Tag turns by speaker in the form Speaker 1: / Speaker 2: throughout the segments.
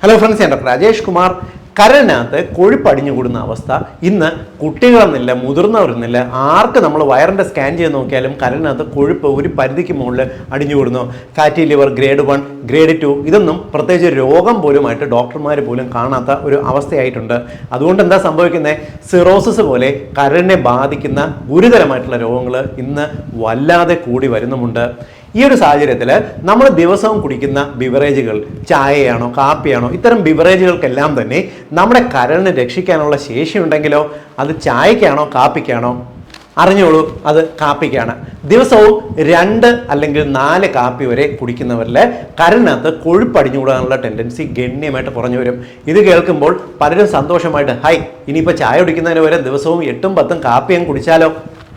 Speaker 1: Hello friends ഞാൻ doctor Rajesh Kumar. കരളിനകത്ത് കൊഴുപ്പടിഞ്ഞു കൂടുന്ന അവസ്ഥ. ഇന്ന് കുട്ടികളെന്നില്ല മുതിർന്നവരെന്നില്ല ആർക്ക് നമ്മൾ വയറിന്റെ സ്കാൻ ചെയ്ത് നോക്കിയാലും കരനകത്ത് കൊഴുപ്പ് ഒരു പരിധിക്ക് മുകളിൽ അടിഞ്ഞു കൂടുന്നു fatty liver grade one grade two ഇതൊന്നും പ്രത്യേകിച്ച് രോഗം പോലുമായിട്ട് ഡോക്ടർമാർ പോലും കാണാത്ത ഒരു അവസ്ഥയായിട്ടുണ്ട്. അതുകൊണ്ട് എന്താ സംഭവിക്കുന്നത് സിറോസിസ് പോലെ കരനെ ബാധിക്കുന്ന ഗുരുതരമായിട്ടുള്ള രോഗങ്ങൾ ഇന്ന് വല്ലാതെ കൂടി വരുന്നുമുണ്ട്. ഈ ഒരു സാഹചര്യത്തിൽ നമ്മൾ ദിവസവും കുടിക്കുന്ന ബിവറേജുകൾ ചായയാണോ കാപ്പിയാണോ ഇത്തരം ബിവറേജുകൾക്കെല്ലാം തന്നെ നമ്മുടെ കരളിനെ രക്ഷിക്കാനുള്ള ശേഷി ഉണ്ടെങ്കിലോ അത് ചായക്കാണോ കാപ്പിക്കാണോ? അറിഞ്ഞോളൂ അത് കാപ്പിക്കാണ്. ദിവസവും രണ്ട് അല്ലെങ്കിൽ നാല് കാപ്പി വരെ കുടിക്കുന്നവരിൽ കരളിനകത്ത് കൊഴുപ്പടിഞ്ഞുകൂടാനുള്ള ടെൻഡൻസി ഗണ്യമായിട്ട് കുറഞ്ഞു വരും. ഇത് കേൾക്കുമ്പോൾ പലരും സന്തോഷമായിട്ട് ഹൈ ഇനിയിപ്പോൾ ചായ കുടിക്കുന്നതിന് വരെ ദിവസവും എട്ടും പത്തും കാപ്പിയും കുടിച്ചാലോ?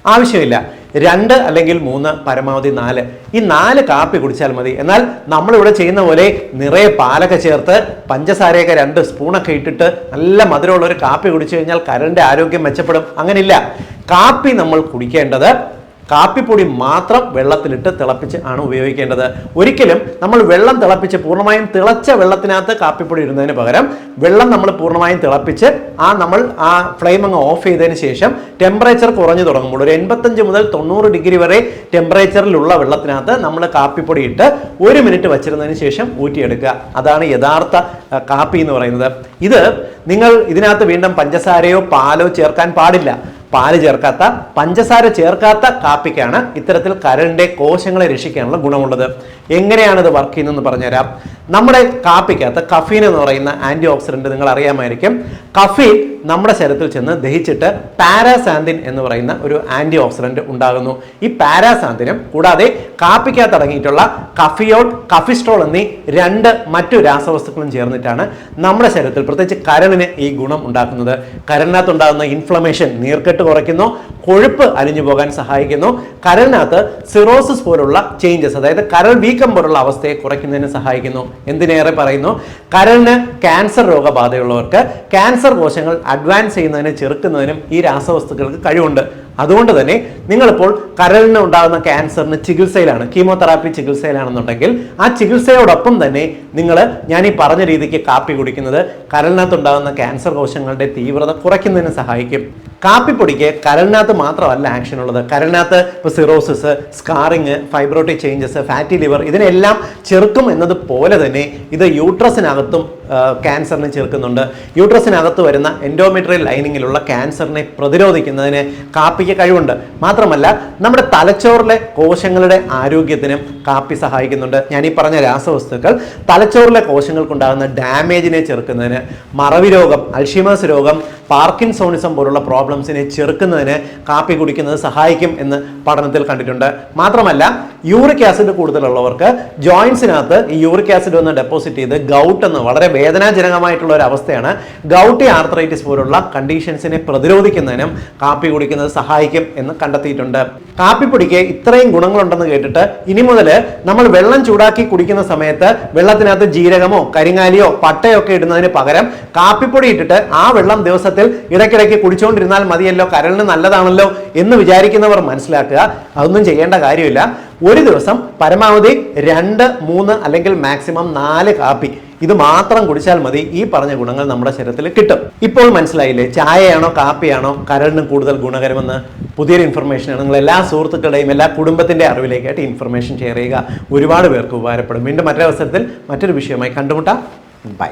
Speaker 1: ആവശ്യമില്ല. രണ്ട് അല്ലെങ്കിൽ മൂന്ന് പരമാവധി നാല്. ഈ നാല് കാപ്പി കുടിച്ചാൽ മതി. എന്നാൽ നമ്മളിവിടെ ചെയ്യുന്ന പോലെ നിറയെ പാലൊക്കെ ചേർത്ത് പഞ്ചസാരയൊക്കെ രണ്ട് സ്പൂണൊക്കെ ഇട്ടിട്ട് നല്ല മധുരമുള്ള ഒരു കാപ്പി കുടിച്ചു കഴിഞ്ഞാൽ കരളിന്റെ ആരോഗ്യം മെച്ചപ്പെടും. അങ്ങനെയില്ല. കാപ്പി നമ്മൾ കുടിക്കേണ്ടത് കാപ്പിപ്പൊടി മാത്രം വെള്ളത്തിലിട്ട് തിളപ്പിച്ച് ആണ് ഉപയോഗിക്കേണ്ടത്. ഒരിക്കലും നമ്മൾ വെള്ളം തിളപ്പിച്ച് പൂർണമായും തിളച്ച വെള്ളത്തിനകത്ത് കാപ്പിപ്പൊടി ഇടുന്നതിന് പകരം വെള്ളം നമ്മൾ പൂർണമായും തിളപ്പിച്ച് ആ നമ്മൾ ആ ഫ്ലെയിം അങ്ങ് ഓഫ് ചെയ്തതിന് ശേഷം ടെമ്പറേച്ചർ കുറഞ്ഞു തുടങ്ങുമ്പോൾ ഒരു എൺപത്തഞ്ച് മുതൽ തൊണ്ണൂറ് ഡിഗ്രി വരെ ടെമ്പറേച്ചറിലുള്ള വെള്ളത്തിനകത്ത് നമ്മൾ കാപ്പിപ്പൊടി ഇട്ട് ഒരു മിനിറ്റ് വച്ചിരുന്നതിന് ശേഷം ഊറ്റിയെടുക്കുക. അതാണ് യഥാർത്ഥ കാപ്പി എന്ന് പറയുന്നത്. ഇത് നിങ്ങൾ ഇതിനകത്ത് വീണ്ടും പഞ്ചസാരയോ പാലോ ചേർക്കാൻ പാടില്ല. പാൽ ചേർക്കാത്ത പഞ്ചസാര ചേർക്കാത്ത കാപ്പിക്കാണ് ഇത്തരത്തിൽ കരളിന്റെ കോശങ്ങളെ രക്ഷിക്കാനുള്ള ഗുണമുള്ളത്. എങ്ങനെയാണ് ഇത് വർക്ക് ചെയ്യുന്നതെന്ന് പറഞ്ഞുതരാം. നമ്മുടെ കാപ്പിക്കകത്ത് കഫീൻ എന്ന് പറയുന്ന ആന്റി ഓക്സിഡന്റ് നിങ്ങൾ അറിയാമായിരിക്കും. കഫീൻ നമ്മുടെ ശരീരത്തിൽ ചെന്ന് ദഹിച്ചിട്ട് പാരാസാന്തിൻ എന്ന് പറയുന്ന ഒരു ആന്റി ഓക്സിഡന്റ് ഉണ്ടാകുന്നു. ഈ പാരാസാന്തിനും കൂടാതെ കാപ്പിക്കകത്ത് അടങ്ങിയിട്ടുള്ള കഫിയോൾ കഫിസ്ട്രോൾ എന്നീ രണ്ട് മറ്റു രാസവസ്തുക്കളും ചേർന്നിട്ടാണ് നമ്മുടെ ശരീരത്തിൽ പ്രത്യേകിച്ച് കരളിന് ഈ ഗുണം ഉണ്ടാക്കുന്നത്. കരളിനകത്ത് ഉണ്ടാകുന്ന ഇൻഫ്ലമേഷൻ നീർക്കെട്ട് കുറയ്ക്കുന്നു. കൊഴുപ്പ് അലിഞ്ഞു പോകാൻ സഹായിക്കുന്നു. കരളിനകത്ത് സിറോസിസ് പോലുള്ള ചേഞ്ചസ് അതായത് കരൾ വീക്കം പോലുള്ള അവസ്ഥയെ കുറയ്ക്കുന്നതിന് സഹായിക്കുന്നു. എന്തിനേറെ പറയുന്നു? കരളിന് ക്യാൻസർ രോഗബാധയുള്ളവർക്ക് ക്യാൻസർ കോശങ്ങൾ അഡ്വാൻസ് ചെയ്യുന്നതിന് ചെറുക്കുന്നതിനും ഈ രാസവസ്തുക്കൾക്ക് കഴിവുണ്ട്. അതുകൊണ്ട് തന്നെ നിങ്ങളിപ്പോൾ കരളിന് ഉണ്ടാകുന്ന ക്യാൻസറിന് ചികിത്സയിലാണ് കീമോതെറാപ്പി ചികിത്സയിലാണെന്നുണ്ടെങ്കിൽ ആ ചികിത്സയോടൊപ്പം തന്നെ നിങ്ങൾ ഞാൻ ഈ പറഞ്ഞ രീതിക്ക് കാപ്പി കുടിക്കുന്നത് കരളിനകത്തുണ്ടാകുന്ന ക്യാൻസർ കോശങ്ങളുടെ തീവ്രത കുറയ്ക്കുന്നതിന് സഹായിക്കും. കാപ്പിപ്പൊടിക്ക് കരളിനകത്ത് മാത്രമല്ല ആക്ഷൻ ഉള്ളത്. കരളിനകത്ത് ഇപ്പോൾ cirrhosis scarring fibrotic changes fatty liver ഇതിനെല്ലാം ചെറുക്കും എന്നത് പോലെ തന്നെ ഇത് യൂട്രസിനകത്തും ക്യാൻസറിനെ ചെറുക്കുന്നുണ്ട് യൂട്രസിനകത്ത് വരുന്ന എൻഡോമെട്രിയൽ ലൈനിങ്ങിലുള്ള ക്യാൻസറിനെ പ്രതിരോധിക്കുന്നതിന് കാപ്പിക്ക് കഴിവുണ്ട്. മാത്രമല്ല നമ്മുടെ തലച്ചോറിലെ കോശങ്ങളുടെ ആരോഗ്യത്തിനും കാപ്പി സഹായിക്കുന്നുണ്ട്. ഞാൻ ഈ പറഞ്ഞ രാസവസ്തുക്കൾ തലച്ചോറിലെ കോശങ്ങൾക്കുണ്ടാകുന്ന ഡാമേജിനെ ചെറുക്കുന്നതിന് മറവി രോഗം അൽഷിമേഴ്സ് രോഗം പാർക്കിൻസോണിസം പോലുള്ള പ്രോബ്ലംസിനെ ചെറുക്കുന്നതിന് കാപ്പി കുടിക്കുന്നത് സഹായിക്കും എന്ന് പഠനത്തിൽ കണ്ടിട്ടുണ്ട്. മാത്രമല്ല യൂറിക് ആസിഡ് കൂടുതലുള്ളവർക്ക് ജോയിൻസിനകത്ത് ഈ യൂറിക് ആസിഡ് ഒന്ന് ഡെപ്പോസിറ്റ് ചെയ്ത് ഗൗട്ട് എന്ന് വളരെ വേദനാജനകമായിട്ടുള്ള ഒരു അവസ്ഥയാണ്. ഗൗട്ടി ആർത്രൈറ്റിസ് പോലുള്ള കണ്ടീഷൻസിനെ പ്രതിരോധിക്കുന്നതിനും കാപ്പി കുടിക്കുന്നത് സഹായിക്കും എന്ന് കണ്ടെത്തിയിട്ടുണ്ട്. കാപ്പിപ്പൊടിക്ക് ഇത്രയും ഗുണങ്ങളുണ്ടെന്ന് കേട്ടിട്ട് ഇനി മുതൽ നമ്മൾ വെള്ളം ചൂടാക്കി കുടിക്കുന്ന സമയത്ത് വെള്ളത്തിനകത്ത് ജീരകമോ കരിങ്ങാലിയോ പട്ടയോ ഒക്കെ ഇടുന്നതിന് പകരം കാപ്പിപ്പൊടി ഇട്ടിട്ട് ആ വെള്ളം ദിവസത്തിൽ ഇടയ്ക്കിടയ്ക്ക് കുടിച്ചുകൊണ്ടിരുന്നാൽ മതിയല്ലോ കരളിന് നല്ലതാണല്ലോ എന്ന് വിചാരിക്കുന്നവർ മനസ്സിലാക്കുക. അതൊന്നും ചെയ്യേണ്ട കാര്യമില്ല. ഒരു ദിവസം പരമാവധി രണ്ട് മൂന്ന് അല്ലെങ്കിൽ മാക്സിമം നാല് കാപ്പി. ഇത് മാത്രം കുടിച്ചാൽ മതി ഈ പറഞ്ഞ ഗുണങ്ങൾ നമ്മുടെ ശരീരത്തിൽ കിട്ടും. ഇപ്പോൾ മനസ്സിലായില്ലേ? ചായയാണോ കാപ്പിയാണോ കരളിന് കൂടുതൽ ഗുണകരമെന്ന് പുതിയൊരു ഇൻഫർമേഷനാണ് നിങ്ങൾ എല്ലാ സുഹൃത്തുക്കളുടെയും എല്ലാ കുടുംബത്തിന്റെ അറിവിലേക്കായിട്ട് ഇൻഫർമേഷൻ ഷെയർ ചെയ്യുക. ഒരുപാട് പേർക്ക് ഉപകാരപ്പെടും. വീണ്ടും മറ്റൊരവസരത്തിൽ മറ്റൊരു വിഷയമായി കണ്ടുമുട്ടാം. ബൈ